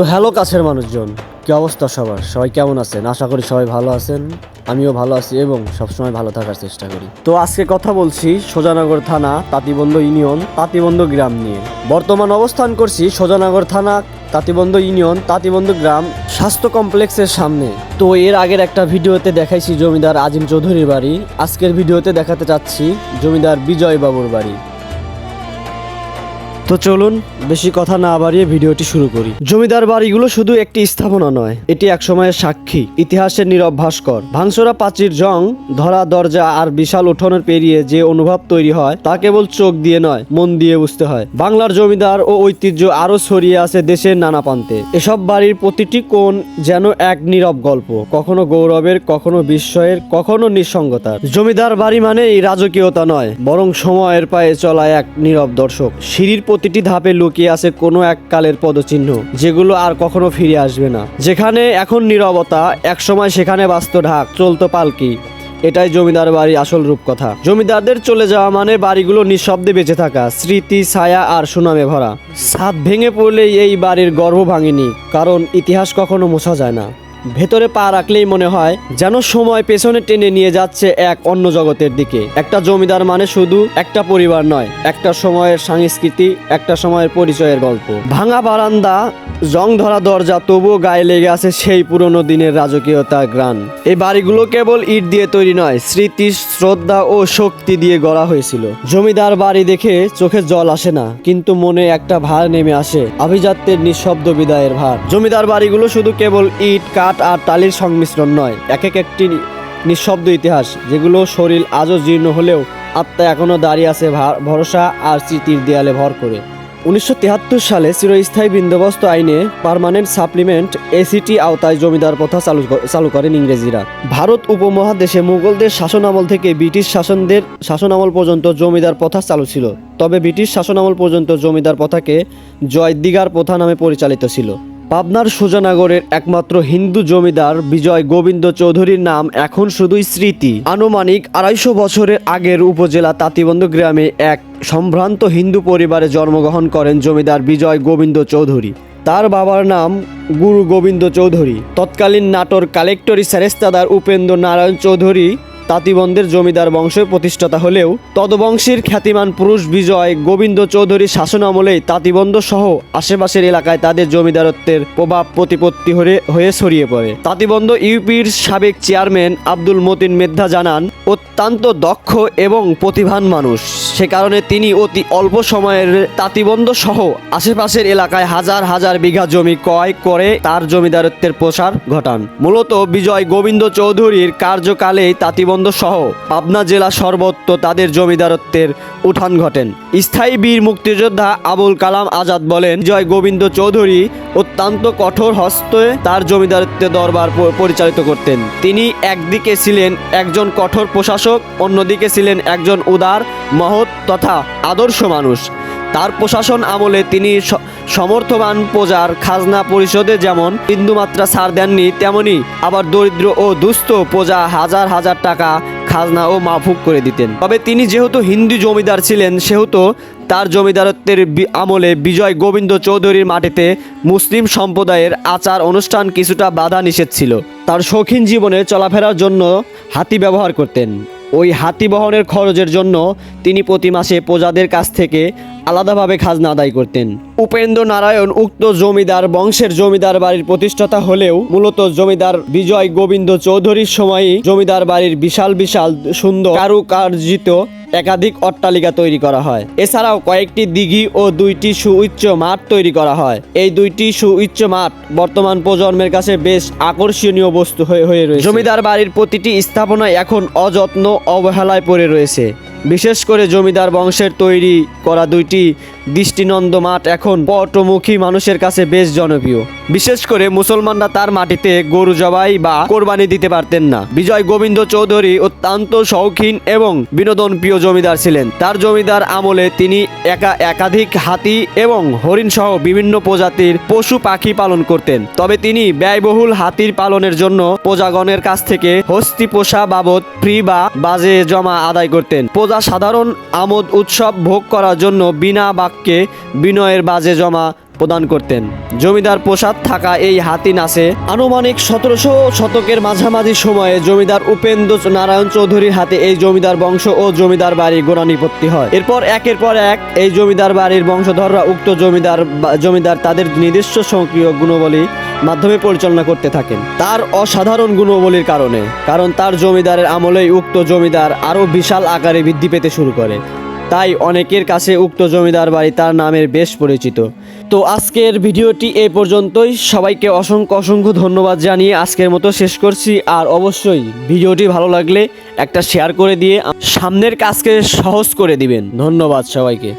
তো হ্যালো কাছের মানুষজন, কি অবস্থা সবার? সবাই কেমন আছেন? আশা করি সবাই ভালো আছেন। আমিও ভালো আছি এবং সবসময় ভালো থাকার চেষ্টা করি। তো আজকে কথা বলছি সোজানগর থানা তাঁতিবন্ধ ইউনিয়ন, তাঁতিবন্ধ গ্রাম নিয়ে। বর্তমান অবস্থান করছি সোজানগর থানা তাঁতিবন্ধ ইউনিয়ন, তাঁতিবন্ধ গ্রাম স্বাস্থ্য কমপ্লেক্সের সামনে। তো এর আগের একটা ভিডিওতে দেখাইছি জমিদার আজিম চৌধুরীর বাড়ি। আজকের ভিডিওতে দেখাতে চাচ্ছি জমিদার বিজয় বাবুর বাড়ি। তো চলুন বেশি কথা না বাড়িয়ে ভিডিওটি শুরু করি। জমিদার বাড়িগুলো শুধু একটি স্থাপনা নয়, এটি একসময়ের সাক্ষী, ইতিহাসের নীরব ভাস্কর। ভাঙসরা পাচির জং, ধরা দরজা আর বিশাল উঠোনের পেরিয়ে যে অনুভব তৈরি হয়, তা কেবল চোখ দিয়ে নয়, মন দিয়ে বুঝতে হয়। বাংলার জমিদার ও ঐতিহ্য আরও ছড়িয়ে আছে দেশের নানা প্রান্তে। এসব বাড়ির প্রতিটি কোণ যেন এক নীরব গল্প, কখনো গৌরবের, কখনো বিস্ময়ের, কখনো নিঃসঙ্গতার। জমিদার বাড়ি মানে এই রাজকীয়তা নয়, বরং সময়ের পায়ে চলা এক নীরব দর্শক। সিঁড়ির প্রতিটি ধাপে লুকিয়ে আছে কোনো এক কালের পদচিহ্ন, যেগুলো আর কখনো ফিরে আসবে না। যেখানে এখন নীরবতা, একসময় সেখানে বাস্ত ঢাক, চলতো পালকি। এটাই জমিদার বাড়ি আসল রূপকথা। জমিদারদের চলে যাওয়া মানে বাড়িগুলো নিঃশব্দে বেঁচে থাকা, স্মৃতি, ছায়া আর সুনামে ভরা। ছাদ ভেঙে পড়লেই এই বাড়ির গর্ব ভাঙেনি, কারণ ইতিহাস কখনো মোছা যায় না। ভেতরে পা রাখলেই মনে হয় যেন সময় পেছনে টেনে নিয়ে যাচ্ছে এক অন্য জগতের দিকে। একটা জমিদার মানে শুধু একটা পরিবার নয়, একটা সময়ের সংস্কৃতি, একটা সময়ের পরিচয়ের গল্প। ভাঙা বারান্দা, জং ধরা দরজা তবুও গায়ে লেগে আছে সেই পুরনো দিনের রাজকীয়তা গ্রান এই বাড়িগুলো কেবল ইট দিয়ে তৈরি নয়, স্মৃতি, শ্রদ্ধা ও শক্তি দিয়ে গড়া হয়েছিল। জমিদার বাড়ি দেখে চোখে জল আসে না, কিন্তু মনে একটা ভার নেমে আসে, আভিজাত্যের নিঃশব্দ বিদায়ের ভার। জমিদার বাড়িগুলো শুধু কেবল ইট, কাঠ আর টালির সংমিশ্রণ নয়। এক এক একটি নিঃশব্দ ইতিহাস, যেগুলো শরীর আজও জীর্ণ হলেও আত্মা এখনও দাঁড়িয়ে আছে ভার- ভরসা আর স্মৃতির দেয়ালে ভর করে। উনিশশো তিয়াত্তর সালে চিরস্থায়ী বন্দোবস্ত আইনে পার্মানেন্ট সাপ্লিমেন্ট এসিটি আওতায় জমিদার প্রথা চালু চালু করেন ইংরেজিরা। ভারত উপমহাদেশে মুঘলদের শাসনামল থেকে ব্রিটিশ শাসনদের শাসনামল পর্যন্ত জমিদার প্রথা চালু ছিল। তবে ব্রিটিশ শাসনামল পর্যন্ত জমিদার প্রথাকে জয়দিগার প্রথা নামে পরিচালিত ছিল। পাবনার সুজানগরের একমাত্র হিন্দু জমিদার বিজয় গোবিন্দ চৌধুরীর নাম এখন শুধুই স্মৃতি। আনুমানিক আড়াইশো বছরের আগের উপজেলা তাঁতিবন্ধ গ্রামে এক সম্ভ্রান্ত হিন্দু পরিবারে জন্মগ্রহণ করেন জমিদার বিজয় গোবিন্দ চৌধুরী। তার বাবার নাম গুরু গোবিন্দ চৌধুরী। তৎকালীন নাটোর কালেক্টরি সেরেস্তাদার উপেন্দ্র নারায়ণ চৌধুরী তাঁতিবন্ধের জমিদার বংশের প্রতিষ্ঠাতা হলেও তদবংশের খ্যাতিমান পুরুষ বিজয় গোবিন্দ চৌধুরীর শাসনামলেই তাঁতিবন্ধ সহ আশেপাশের এলাকায় তাদের জমিদারত্বের প্রভাব প্রতিপত্তি হয়ে ছড়িয়ে পড়ে। তাঁতিবন্ধ ইউপির সাবেক চেয়ারম্যান আব্দুল মতিন মেধা জানান অত্যন্ত দক্ষ এবং প্রতিভান মানুষ। সে কারণে তিনি অতি অল্প সময়ের তাঁতিবন্ধ সহ আশেপাশের এলাকায় হাজার হাজার বিঘা জমি ক্রয় করে তার জমিদারত্বের প্রসার ঘটান। মূলত বিজয় গোবিন্দ চৌধুরীর কার্যকালেই তাঁতিবন্ধ সহ পাবনা জেলা সর্বত্র তাদের জমিদারত্বের উঠান ঘটেন। স্থায়ী বীর মুক্তিযোদ্ধা আবুল কালাম আজাদ বলেন জয় গোবিন্দ চৌধুরী অত্যন্ত কঠোর হস্তে তার জমিদারত্বের দরবার পরিচালিত করতেন। তিনি একদিকে ছিলেন একজন কঠোর প্রশাসক অন্যদিকে ছিলেন একজন উদার, মহৎ তথা আদর্শ মানুষ। তার প্রশাসন আমলে তিনি সমর্থবান প্রজার খাজনা পরিষদে যেমন বিন্দুমাত্রা ছাড় দেননি, তেমনি আবার দরিদ্র ও দুস্থ প্রজা হাজার হাজার টাকা খাজনা ও মাফুক করে দিতেন। তবে তিনি যেহেতু হিন্দু জমিদার ছিলেন, সেহেতু তার জমিদারত্বের আমলে বিজয় গোবিন্দ চৌধুরীর মাটিতে মুসলিম সম্প্রদায়ের আচার অনুষ্ঠান কিছুটা বাধা নিষেধ ছিল। তার শৌখিন জীবনে চলাফেরার জন্য হাতি ব্যবহার করতেন। ওই হাতি বহনের খরচের জন্য তিনি প্রতি মাসে প্রজাদের কাছ থেকে আলাদাভাবে খাজনা আদায় করতেন। উপেন্দ্র নারায়ণ উক্ত জমিদার বংশের জমিদার বাড়ির প্রতিষ্ঠাতা হলেও মূলত জমিদার বিজয় গোবিন্দ চৌধুরীর সময়ই জমিদার বাড়ির বিশাল বিশাল সুন্দর কারুকার্জিত একাধিক অট্টালিকা তৈরি করা হয়। এছাড়াও কয়েকটি দিঘি ও দুইটি সুউচ্চ মাঠ তৈরি করা হয়। এই দুইটি সুউচ্চ মাঠ বর্তমান প্রজন্মের কাছে বেশ আকর্ষণীয় বস্তু হয়ে হয়ে রয়েছে। জমিদার বাড়ির প্রতিটি স্থাপনা এখন অযত্ন অবহেলায় পড়ে রয়েছে। বিশেষ করে জমিদার বংশের তৈরি করা দুইটি দৃষ্টিনন্দ মাঠ এখন পটমুখী মানুষের কাছে বেশ জনপ্রিয়। বিশেষ করে মুসলমানরা তার মাটিতে গরু জবাই বা কোরবানি দিতে পারতেন না। বিজয় গোবিন্দ চৌধুরী অত্যন্ত শৌখিন এবং বিনোদন প্রিয় জমিদার ছিলেন। তার জমিদার আমলে তিনি একা একাধিক হাতি এবং হরিণ সহ বিভিন্ন প্রজাতির পশু পাখি পালন করতেন। তবে তিনি ব্যয়বহুল হাতির পালনের জন্য প্রজাগণের কাছ থেকে হস্তি পোষা বাবদ ফ্রি বা বাজে জমা আদায় করতেন। প্রজা সাধারণ আমোদ উৎসব ভোগ করার জন্য বিনা বাক্যে বিনয়ের বাজে জমা প্রদান করতেন। জমিদার প্রসাদ থাকা এই হাতি নাচে আনুমানিক সতেরোশো শতকের মাঝামাঝি সময়ে জমিদার উপেন্দ্র নারায়ণ চৌধুরীর হাতে এই জমিদার বংশ ও জমিদার বাড়ির গোড়ানিপত্তি হয়। এরপর একের পর এক এই জমিদার বাড়ির বংশধররা উক্ত জমিদার জমিদার তাদের নিজস্ব সক্রিয় গুণবলী মাধ্যমে পরিচালনা করতে থাকেন। তার অসাধারণ গুণবলীর কারণে, কারণ তার জমিদারের আমলেই উক্ত জমিদার আরও বিশাল আকারে বৃদ্ধি পেতে শুরু করে। তাই অনেকের কাছে উক্ত জমিদার বাড়ি তার নামের বেশ পরিচিত। তো আজকের ভিডিওটি এ পর্যন্তই। সবাইকে অসংখ্য অসংখ্য ধন্যবাদ জানিয়ে আজকের মতো শেষ করছি। আর অবশ্যই ভিডিওটি ভালো লাগলে একটা শেয়ার করে দিয়ে সামনের কাজকে সহজ করে দিবেন। ধন্যবাদ সবাইকে।